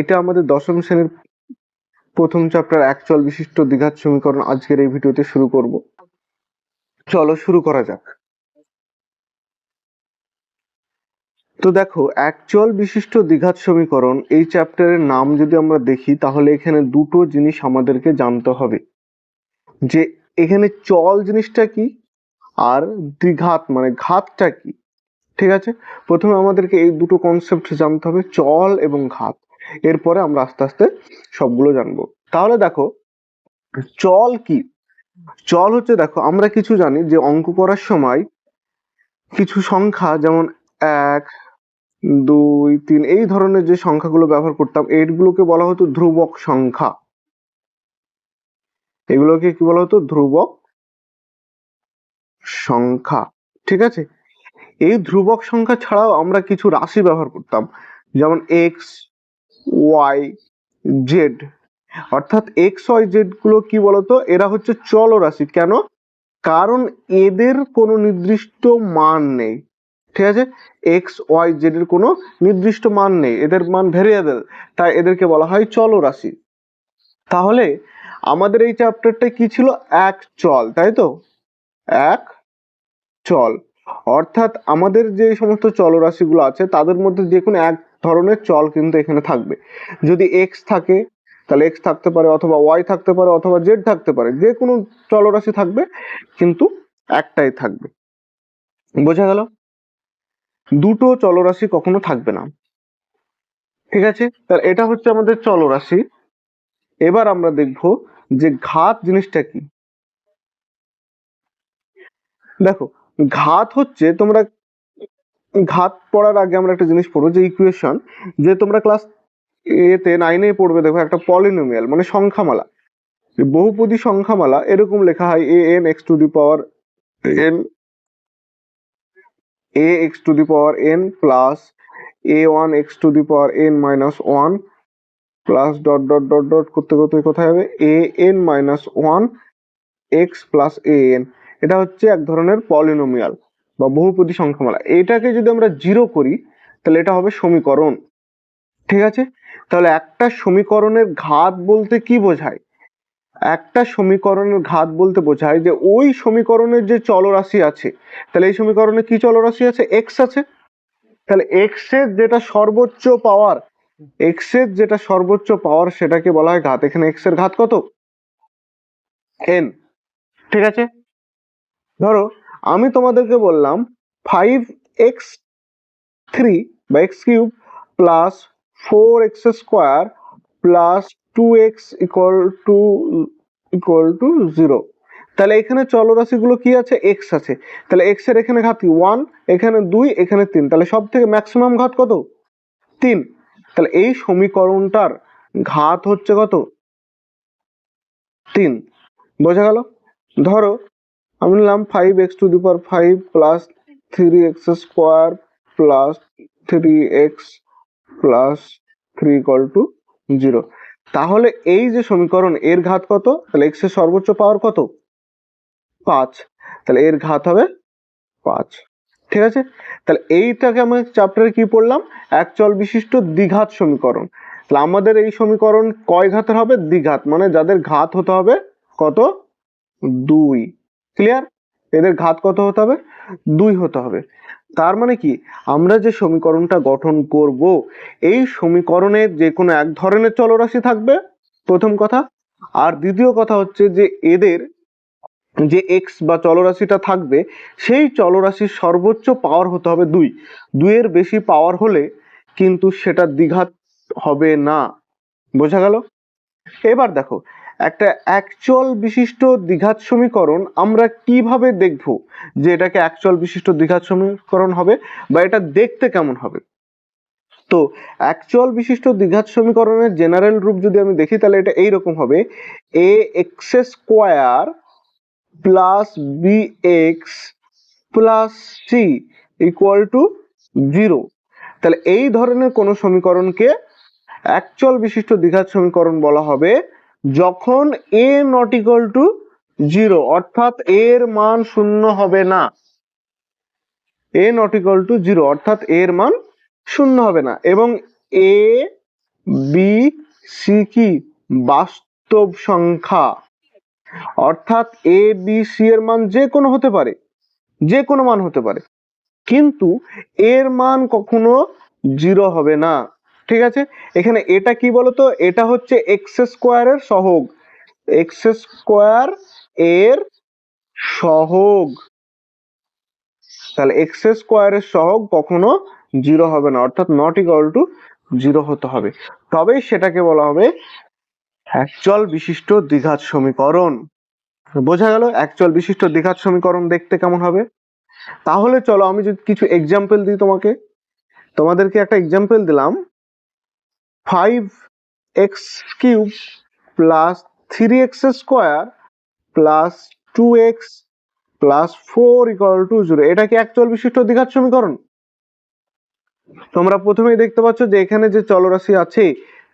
এটা আমাদের দশম শ্রেণির প্রথম চ্যাপ্টার অ্যাকচুয়াল বিশিষ্ট দ্বিঘাত সমীকরণ আজকের এই ভিডিওতে শুরু করব। চলো শুরু করা যাক। তো দেখো অ্যাকচুয়াল বিশিষ্ট দ্বিঘাত সমীকরণ এই চ্যাপ্টারের নাম যদি আমরা দেখি, তাহলে এখানে দুটো জিনিস আমাদেরকে জানতে হবে। যে এখানে চল জিনিসটা কি আর দ্বিঘাত মানে ঘাতটা কি, ঠিক আছে? প্রথমে আমাদেরকে এই দুটো কনসেপ্ট জানতে হবে, চল এবং ঘাত। এরপরে আমরা আস্তে আস্তে সবগুলো জানব। তাহলে দেখো, চল কি? চল হচ্ছে দেখো, আমরা কিছু জানি যে অঙ্ক করার সময় কিছু সংখ্যা যেমন এক, দুই, তিন, এই ধরনের যে সংখ্যাগুলো ব্যবহার করতাম এইগুলোকে বলা হতো ধ্রুবক সংখ্যা। এগুলোকে কি বলা হতো? ধ্রুবক সংখ্যা। ঠিক আছে? এই ধ্রুবক সংখ্যা ছাড়াও আমরা কিছু রাশি ব্যবহার করতাম, যেমন এক্স ওয়াই জেড অর্থাৎ এক্স ওয়াই জেডগুলো কি বলতো? এরা হচ্ছে চল রাশি কেন? কারণ এদের কোনো নির্দিষ্ট মান নেই। ঠিক আছে? এক্স ওয়াই জেড এর কোনো নির্দিষ্ট মান নেই। এদের মান ভেরিয়েবল তাই এদেরকে বলা হয় চলরাশি। তাহলে আমাদের এই চ্যাপ্টারটা কি ছিল? এক চল, তাই তো? এক চল। অর্থাৎ আমাদের যে সমস্ত চলরাশিগুলো আছে, তাদের মধ্যে যে কোনো এক ধরনের চল কিন্তু এখানে থাকবে। যদি এক্স থাকে, তাহলে এক্স থাকতে পারে অথবা ওয়াই থাকতে পারে অথবা জেড থাকতে পারে। যে কোনো চলরাশি থাকবে, কিন্তু একটাই থাকবে। বোঝা গেল? দুটো চলরাশি কখনো থাকবে না। ঠিক আছে? তাহলে এটা হচ্ছে আমাদের চলরাশি। এবার আমরা দেখব যে ঘাত জিনিসটা কি। দেখো, ঘাত হচ্ছে তোমরা ঘাত পড়ার আগে আমরা একটা জিনিস পড়ব, যে ইকুয়েশন যে তোমরা ক্লাস এতে নাইনে পড়বে, দেখো একটা পলিনোমিয়াল মানে সংখ্যামালা। বহুপদী সংখ্যামালা, এরকম লেখা হয় A N X to the power N A X to the power N plus A one X to the power N minus one plus dot dot dot dot করতে করতে কোথায় হবে? A N minus one X plus A N এটা হচ্ছে এক ধরনের polynomial বা বহুপদী সংখ্যামালা। এটাকে যদি আমরা জিরো করি, তাহলে এটা হবে সমীকরণ। ঠিক আছে? তাহলে একটা সমীকরণের ঘাত বলতে কি বোঝায়? একটা সমীকরণের ঘাত বলতে বোঝায় যে ওই সমীকরণের যে চলরাশি আছে, তাহলে এই সমীকরণে কি চলরাশি আছে? এক্স আছে। তাহলে এক্সের যেটা সর্বোচ্চ পাওয়ার এক্সের যেটা সর্বোচ্চ পাওয়ার সেটাকে বলা হয় ঘাত। এখানে এক্সের ঘাত কত? এন ঠিক আছে? ধরো আমি তোমাদেরকে বললাম ফাইভ এক্স থ্রি বা X cube plus four X square plus two X equal to equal to zero তাহলে এখানে চলরাশিগুলো কি আছে? এক্স আছে। তাহলে এক্সের এখানে ঘাত কি ওয়ান এখানে দুই, এখানে তিন। তাহলে সব থেকে ম্যাক্সিমাম ঘাত কত? তিন। তাহলে এই সমীকরণটার ঘাত হচ্ছে কত? তিন। বোঝা গেল? ধরো আমি নিলাম five X to the power five plus three X square plus three X plus three equal to zero তাহলে এই যে সমীকরণ, এর ঘাত কত? তাহলে এক্সের সর্বোচ্চ পাওয়ার কত? পাঁচ। তাহলে এর ঘাত হবে পাঁচ। ঠিক আছে? তাহলে এইটাকে আমি চ্যাপ্টারে কি পড়লাম? এক চল বিশিষ্ট দ্বিঘাত সমীকরণ। তাহলে আমাদের এই সমীকরণ কয় ঘাতের হবে? দ্বিঘাত। মানে যাদের ঘাত হতে হবে কত? দুই। ক্লিয়ার এদের ঘাত কত হতে হবে? দুই হতে হবে। তার মানে কি? আমরা যে সমীকরণটা গঠন করব, এই সমীকরণের যে কোনো এক ধরনের চলরাশি থাকবে, প্রথম কথা। আর দ্বিতীয় কথা হচ্ছে যে এদের যে এক্স বা চলরাশিটা থাকবে, সেই চলরাশির সর্বোচ্চ পাওয়ার হতে হবে দুই। দুইয়ের বেশি পাওয়ার হলে কিন্তু সেটা দ্বিঘাত হবে না। বোঝা গেল? এবার দেখো একটা অ্যাকচুয়াল বিশিষ্ট দ্বিঘাত সমীকরণ আমরা কীভাবে দেখব যে এটাকে অ্যাকচুয়াল বিশিষ্ট দ্বিঘাত সমীকরণ হবে বা এটা দেখতে কেমন হবে? তো অ্যাকচুয়াল বিশিষ্ট দ্বিঘাত সমীকরণের জেনারেল রূপ যদি আমি দেখি, তাহলে এটা এইরকম হবে। A X square plus B X plus C equal to zero তাহলে এই ধরনের কোনো সমীকরণকে অ্যাকচুয়াল বিশিষ্ট দ্বিঘাত সমীকরণ বলা হবে যখন A not equal to zero অর্থাৎ এর মান শূন্য হবে না। A not equal to zero অর্থাৎ এর মান শূন্য হবে না। এবং এ বি সি কি? বাস্তব সংখ্যা। অর্থাৎ এ বি সি এর মান যে কোনো হতে পারে। যে কোনো মান হতে পারে। কিন্তু এর মান কখনো জিরো হবে না। ঠিক আছে? এখানে এটা কি বলতো? এটা হচ্ছে এক্স স্কোয়ারের সহগ। এক্স স্কোয়ার এর সহগ। তাহলে এক্স স্কোয়ারের সহগ কখনো জিরো হবে না, অর্থাৎ নট ইকুয়াল টু জিরো হতে হবে। তবেই সেটাকে বলা হবে একচল বিশিষ্ট দ্বিঘাত সমীকরণ। বোঝা গেল? একচল বিশিষ্ট দ্বিঘাত সমীকরণ দেখতে কেমন হবে? তাহলে চলো আমি যদি কিছু এক্সাম্পল দিই তোমাকে। তোমাদেরকে একটা এক্সাম্পল দিলাম। Five X cube plus three X square plus two X plus four equal to zero এটা কি একচল বিশিষ্ট দ্বিঘাত সমীকরণ? তোমরা প্রথমেই দেখতে পাচ্ছ যে এখানে যে চলরাশি আছে,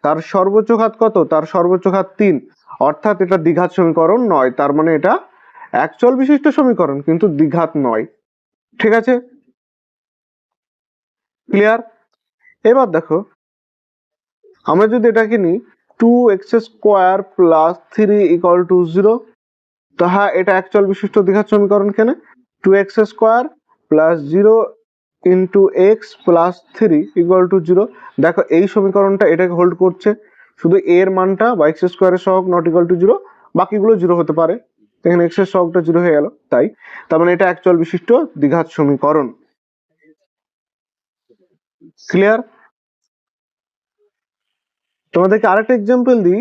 তার সর্বোচ্চ ঘাত কত? তার সর্বোচ্চ ঘাত তিন। অর্থাৎ এটা দ্বিঘাত সমীকরণ নয়, তার মানে এটা একচল বিশিষ্ট সমীকরণ, কিন্তু দ্বিঘাত নয়। ঠিক আছে? ক্লিয়ার এবার দেখো আমরা যদি এটাকে নিই two X square plus three equal to zero তো হ্যাঁ এটা একচল বিশিষ্ট দ্বিঘাত সমীকরণ কেন? Two X square plus zero into X plus three equal to zero দেখো, এই সমীকরণটা এটাকে হোল্ড করছে। শুধু এর মানটা বা এক্স স্কোয়ারের সহগ নট ইকুয়াল টু জিরো বাকিগুলো জিরো হতে পারে। এখানে এক্সের সহগটা জিরো হয়ে গেল, তাই। তার মানে এটা একচল বিশিষ্ট দ্বিঘাত সমীকরণ। ক্লিয়ার তোমাদেরকে আরেকটা এক্সাম্পল দিই।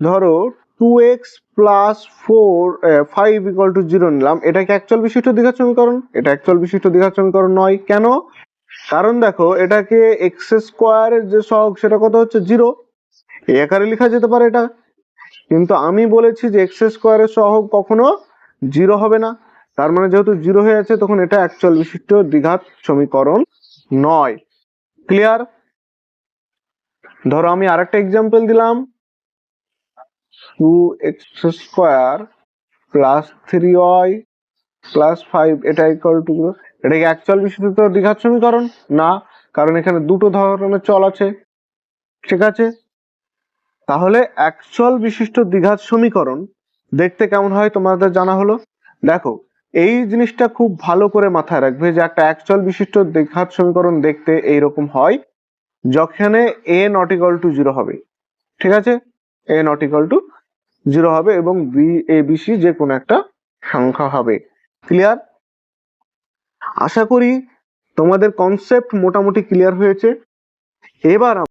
ধরো two X plus four five equal to zero নিলাম। এটা কি একচল বিশিষ্ট দ্বিঘাত সমীকরণ? এটা একচল বিশিষ্ট দ্বিঘাত সমীকরণ নয়। কেন? কারণ দেখো, এটাকে এক্স স্কোয়ারের যে সহগ, সেটা কত হচ্ছে? জিরো এই আকারে লেখা যেতে পারে এটা। কিন্তু আমি বলেছি যে এক্স স্কোয়ারের সহগ কখনো জিরো হবে না। তার মানে যেহেতু জিরো হয়ে আছে, তখন এটা একচল বিশিষ্ট দ্বিঘাত সমীকরণ নয়। ক্লিয়ার ধরো আমি আরেকটা এক্সাম্পল দিলাম। Two X square plus three Y plus five এটা ইকুয়াল টু এটা কি একচল বিশিষ্ট দ্বিঘাত সমীকরণ না, কারণ এখানে দুটো ধরনের চল আছে। ঠিক আছে? তাহলে অ্যাকচুয়াল বিশিষ্ট দ্বিঘাত সমীকরণ দেখতে কেমন হয় তোমাদের জানা হলো? দেখো, এই জিনিসটা খুব ভালো করে মাথায় রাখবে যে একটা অ্যাকচুয়াল বিশিষ্ট দ্বিঘাত সমীকরণ দেখতে এইরকম হয়। যখানে A not equal to zero হবে, ঠিক আছে? A not equal to zero হবে এবং বি এ বি সি যে কোনো একটা সংখ্যা হবে। ক্লিয়ার আশা করি তোমাদের কনসেপ্ট মোটামুটি ক্লিয়ার হয়েছে। এবার